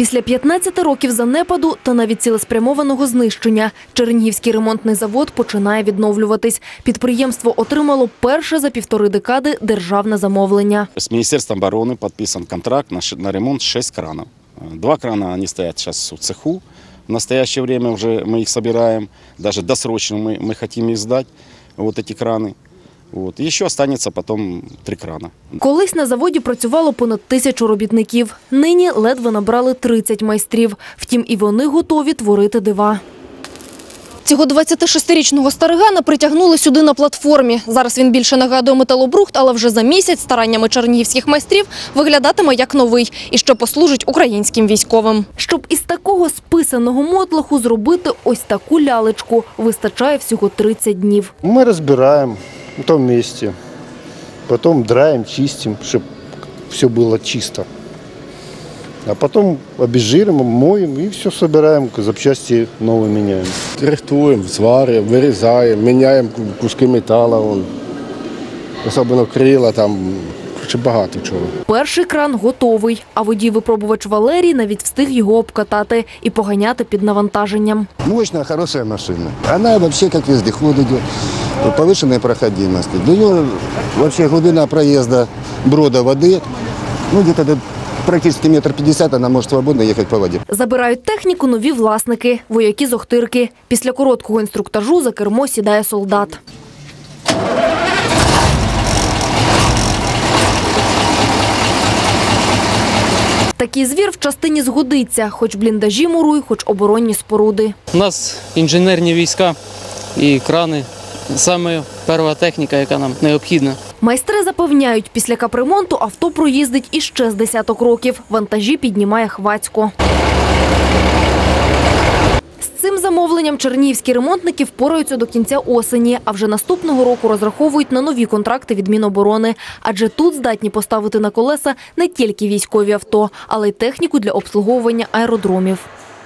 Після 15 років занепаду та навіть цілеспрямованого знищення Чернігівський ремонтний завод починає відновлюватись. Підприємство отримало перше за півтори декади державне замовлення. С Министерством обороны подписан контракт на, ш- на ремонт 6 кранов. Э, Два крана, они стоят сейчас в цеху. В настоящее время уже мы их собираем. Даже досрочно мы, мы хотим их сдать, вот эти краны. Вот. И еще останется потом три крана. Колись на заводі працювало понад тисячу робітників. Нині ледве набрали 30 майстрів. Втім, і вони готові творити дива. Цього 26-річного старигана притягнули сюди на платформі. Зараз він більше нагадує металобрухт, але вже за місяць стараннями чернігівських майстрів виглядатиме як новий і що послужить українським військовим. Щоб із такого списаного мотлоху зробити ось таку лялечку, вистачає всього 30 днів. Мы разбираем в том месте, потом драем, чистим, чтобы все было чисто. А потом обезжириваем, моем и все собираем, запчасти новые меняем. Рихтуємо, зварюємо, вирізаємо, міняємо куски металу, вон. особливо крила, там чи багато чого. Перший кран готовий, а водій-випробувач Валерій навіть встиг його обкатати і поганяти під навантаженням. Мощная, хорошая машина. Она вообще как вездеход идет. Повышенная проходимость. Для нее вообще глубина проезда брода воды, ну где-то до практически метр пятьдесят она может свободно ехать по воде. Забирають техніку нові власники, вояки з Охтирки. Після короткого інструктажу за кермо сідає солдат. Такий звір в частині згодиться, хоч бліндажі муруй, хоч оборонні споруди. У нас інженерні війська і крани. Саме перша техніка, яка нам необхідна. Майстри запевняють, після капремонту авто проїздить іще з десяток років. Вантажі піднімає хвацько. Цим замовленням чернігівські ремонтники впораються до кінця осені, а вже наступного року розраховують на нові контракти від Міноборони. Адже тут здатні поставити на колеса не тільки військові авто, але й техніку для обслуговування аеродромів.